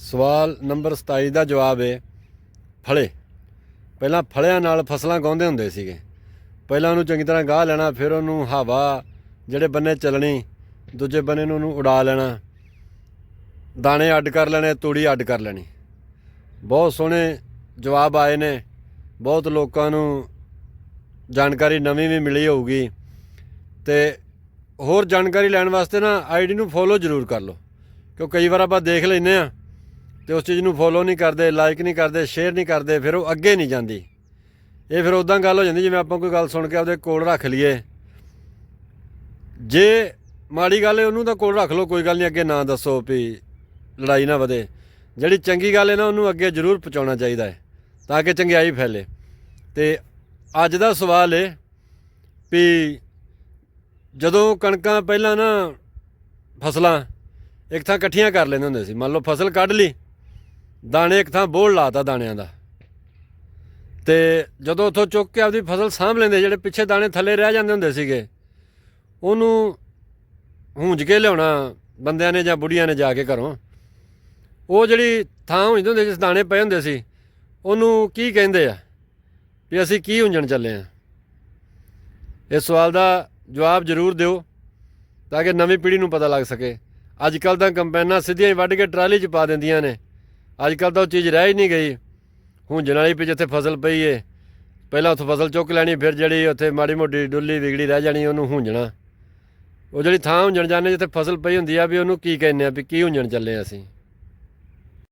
ਸਵਾਲ ਨੰਬਰ 27 ਦਾ ਜਵਾਬ ਹੈ ਫਲੇ। ਪਹਿਲਾਂ ਫਲਿਆਂ ਨਾਲ ਫਸਲਾਂ ਗਾਉਂਦੇ ਹੁੰਦੇ ਸੀਗੇ। ਪਹਿਲਾਂ ਉਹਨੂੰ ਚੰਗੀ ਤਰ੍ਹਾਂ ਗਾਹ ਲੈਣਾ, ਫਿਰ ਉਹਨੂੰ ਹਵਾ, ਜਿਹੜੇ ਬੰਨੇ ਚੱਲਣੀ, ਦੂਜੇ ਬੰਨੇ ਨੂੰ ਉਹਨੂੰ ਉਡਾ ਲੈਣਾ। ਦਾਣੇ ਅੱਡ ਕਰ ਲੈਣੇ, ਤੂੜੀ ਅੱਡ ਕਰ ਲੈਣੀ। ਬਹੁਤ ਸੋਹਣੇ ਜਵਾਬ ਆਏ ਨੇ। ਬਹੁਤ ਲੋਕਾਂ ਨੂੰ ਜਾਣਕਾਰੀ ਨਵੀਂ ਵੀ ਮਿਲੀ ਹੋਊਗੀ। ਤੇ ਹੋਰ ਜਾਣਕਾਰੀ ਲੈਣ ਵਾਸਤੇ ਨਾ ਆਈਡੀ ਨੂੰ ਫੋਲੋ ਜ਼ਰੂਰ ਕਰ ਲਓ। ਕਿਉਂ ਕਈ ਵਾਰ ਆਪਾਂ ਦੇਖ ਲੈਨੇ ਆ ਤੇ ਉਸ ਚੀਜ਼ ਨੂੰ ਫੋਲੋ ਨਹੀਂ ਕਰਦੇ ਲਾਈਕ ਨਹੀਂ ਕਰਦੇ ਸ਼ੇਅਰ ਨਹੀਂ ਕਰਦੇ, ਫਿਰ ਉਹ ਅੱਗੇ ਨਹੀਂ ਜਾਂਦੀ। ਇਹ ਫਿਰ ਉਦਾਂ ਗੱਲ ਹੋ ਜਾਂਦੀ, ਜਿਵੇਂ ਆਪਾਂ ਕੋਈ ਗੱਲ ਸੁਣ ਕੇ ਆਪਦੇ ਕੋਲ ਰੱਖ ਲਈਏ। ਜੇ ਮਾੜੀ ਗੱਲ ਹੈ, ਉਹਨੂੰ ਤਾਂ ਕੋਲ ਰੱਖ ਲਓ, ਕੋਈ ਗੱਲ ਨਹੀਂ, ਅੱਗੇ ਨਾ ਦੱਸੋ ਵੀ ਲੜਾਈ ਨਾ ਵਧੇ। ਜਿਹੜੀ ਚੰਗੀ ਗੱਲ ਹੈ ਨਾ, ਉਹਨੂੰ ਅੱਗੇ ਜ਼ਰੂਰ ਪਹੁੰਚਾਉਣਾ ਚਾਹੀਦਾ ਹੈ, ਤਾਂ ਕਿ ਚੰਗਿਆਈ ਫੈਲੇ। ਤੇ ਅੱਜ ਦਾ ਸਵਾਲ ਹੈ ਵੀ ਜਦੋਂ ਕਣਕਾਂ ਪਹਿਲਾਂ ਨਾ ਫਸਲਾਂ ਇੱਕ ਥਾਂ ਇਕੱਠੀਆਂ ਕਰ ਲੈਂਦੇ ਹੁੰਦੇ ਸੀ, ਮੰਨ ਲਓ ਫਸਲ ਕੱਢ ਲਈ ਦਾਣੇ ਇੱਕ ਥਾਂ ਬੋਲ ਲਾਤਾ ਦਾਣਿਆਂ ਦਾ। ਤੇ ਜਦੋਂ ਉੱਥੋਂ ਚੁੱਕ ਕੇ ਆਪਦੀ ਫਸਲ ਸਾਂਭ ਲੈਂਦੇ, ਜਿਹੜੇ ਪਿੱਛੇ ਦਾਣੇ ਥੱਲੇ ਰਹਿ ਜਾਂਦੇ ਹੁੰਦੇ ਸੀਗੇ, ਉਹਨੂੰ ਹੂੰਜ ਕੇ ਲਿਆਉਣਾ ਬੰਦਿਆਂ ਨੇ ਜਾਂ ਬੁੜੀਆਂ ਨੇ ਜਾ ਕੇ ਘਰੋਂ। ਉਹ ਜਿਹੜੀ ਥਾਂ ਹੁੰਦੀ ਹੁੰਦੇ ਜਿਸ ਦਾਣੇ ਪਏ ਹੁੰਦੇ ਸੀ, ਉਹਨੂੰ ਕੀ ਕਹਿੰਦੇ ਆ? ਵੀ ਅਸੀਂ ਕੀ ਹੁੰਜਣ ਚੱਲੇ ਆ? ਇਸ ਸਵਾਲ ਦਾ ਜਵਾਬ ਜ਼ਰੂਰ ਦਿਓ, ਤਾਂ ਕਿ ਨਵੀਂ ਪੀੜ੍ਹੀ ਨੂੰ ਪਤਾ ਲੱਗ ਸਕੇ। ਅੱਜ ਕੱਲ ਤਾਂ ਕੰਪੈਨਾਂ ਸਿੱਧੀਆਂ ਹੀ ਵੱਢ ਕੇ ਟਰਾਲੀ 'ਚ ਪਾ ਦਿੰਦੀਆਂ ਨੇ। ਅੱਜ ਕੱਲ ਤਾਂ ਉਹ ਚੀਜ਼ ਰਹਿ ਹੀ ਨਹੀਂ ਗਈ। ਹੁੰਜਣ ਵਾਲੀ ਵੀ ਜਿੱਥੇ ਫਸਲ ਪਈ ਏ, ਪਹਿਲਾਂ ਉੱਥੋਂ ਫਸਲ ਚੁੱਕ ਲੈਣੀ, ਫਿਰ ਜਿਹੜੀ ਉੱਥੇ ਮਾੜੀ ਮੋਟੀ ਡੁੱਲੀ ਵਿਗੜੀ ਰਹਿ ਜਾਣੀ, ਉਹਨੂੰ ਹੁੰਜਣਾ। ਉਹ ਜਿਹੜੀ ਥਾਂ ਹੁੰਜਣ ਜਾਂਦੇ, ਜਿੱਥੇ ਫਸਲ ਪਈ ਹੁੰਦੀ ਆ, ਵੀ ਉਹਨੂੰ ਕੀ ਕਹਿੰਦੇ ਆ, ਵੀ ਕੀ ਹੁੰਜਣ ਚੱਲੇ ਆ ਅਸੀਂ?